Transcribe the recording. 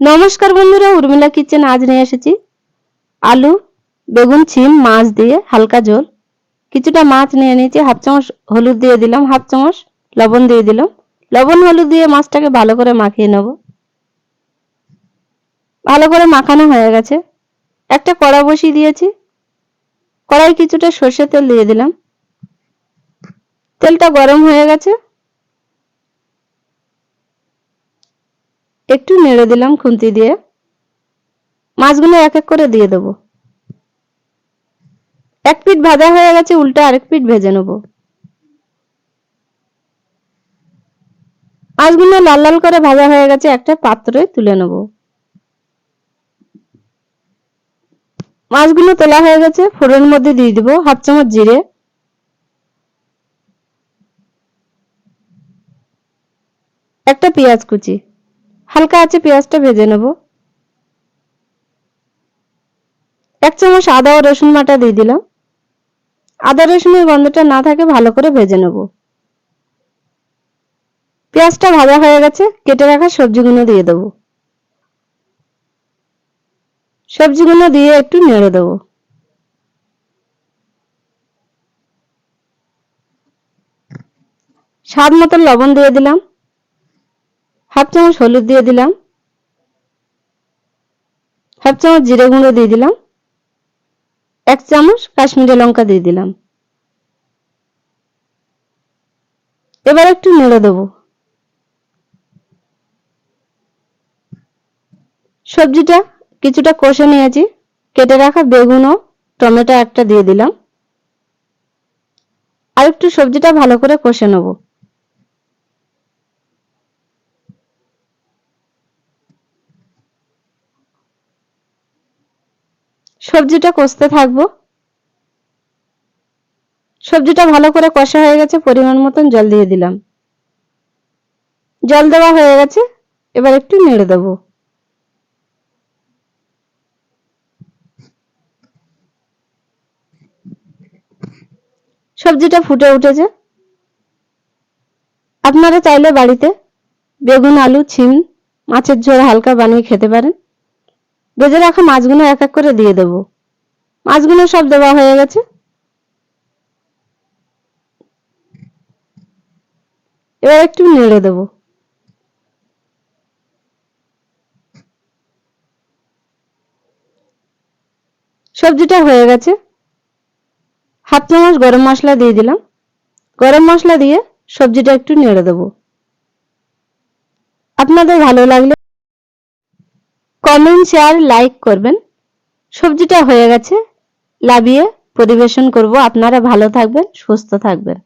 নমস্কার বন্ধুরা, উর্মিলা কিচেন আজ নিয়ে এসেছি। আলু, বেগুন, ছিম, মাছ দিয়ে হালকা ঝোল। কিছুটা মাছ নিয়ে নিয়েছি, হাফ চামচ হলুদ দিয়ে দিলাম, হাফ চামচ লবণ দিয়ে দিলাম। লবণ, হলুদ দিয়ে মাছটাকে ভালো করে মাখিয়ে নেব। ভালো করে মাখানো হয়ে গেছে। একটা কড়া বসিয়ে দিয়েছি। কড়াই কিছুটা সর্ষের তেল দিয়ে দিলাম। তেলটা গরম হয়ে গেছে। একটু নেড়ে দিলাম খুন্তি দিয়ে। মাছগুলো এক এক করে দিয়ে দেবো। এক পিঠ ভাজা হয়ে গেছে, উল্টে আরেক পিঠ ভেজে নেব। মাছগুলো লাল লাল করে ভাজা হয়ে গেছে, একটা পাত্রে তুলে নেব। মাছগুলো তোলা হয়ে গেছে, ফোড়নের মধ্যে দিয়ে দিব হাফ চামচ জিরে। একটা পেঁয়াজ কুচি। হালকা আছে পেঁয়াজটা ভেজে নেব। এক চামচ আদা ও রসুন বাটা দিয়ে দিলাম। আদা রসুনের গন্ধটা না থাকে ভালো করে ভেজে নেব। পেঁয়াজটা ভাজা হয়ে গেছে, কেটে রাখা সবজিগুলো দিয়ে দেবো। সবজিগুলো দিয়ে একটু নেড়ে দেবো। স্বাদ মতো লবণ দিয়ে দিলাম। হাফ চামচ হলুদ দিয়ে দিলাম। হাফ চামচ জিরে গুঁড়ো দিয়ে দিলাম। এক চামচ কাশ্মীরি লঙ্কা দিয়ে দিলাম। এবার একটু নেড়ে দেবো। সবজিটা কিছুটা কষে নিয়েছি। কেটে রাখা বেগুন ও টমেটো একটা দিয়ে দিলাম। আর একটু সবজিটা ভালো করে কষে নেব। সবজিটা কষতে থাকব। সবজিটা ভালো করে কষা হয়ে গেছে, পরিমাণ মতন জল দিয়ে দিলাম। জল দেওয়া হয়ে গেছে, এবার একটু নেড়ে দেবো। সবজিটা ফুটে উঠেছে। আপনারা চাইলে বাড়িতে বেগুন, আলু, ছিম, মাছের ঝোল হালকা বানিয়ে খেতে পারেন। ভেজে রাখা মাছগুলো এক এক করে দিয়ে দেবো। মাছগুলো সব দেওয়া হয়ে গেছে। এবার একটু নেড়ে দেবো। সবজিটা হয়ে গেছে। হাফ চামচ গরম মশলা দিয়ে দিলাম। গরম মশলা দিয়ে সবজিটা একটু নেড়ে দেবো। আপনাদের ভালো লাগলে কমেন্ট শেয়ার লাইক করবেন। সবজিটা হয়ে গেছে লাভিয়ে পরিবেশন করব। আপনারা ভালো থাকবেন, সুস্থ থাকবেন।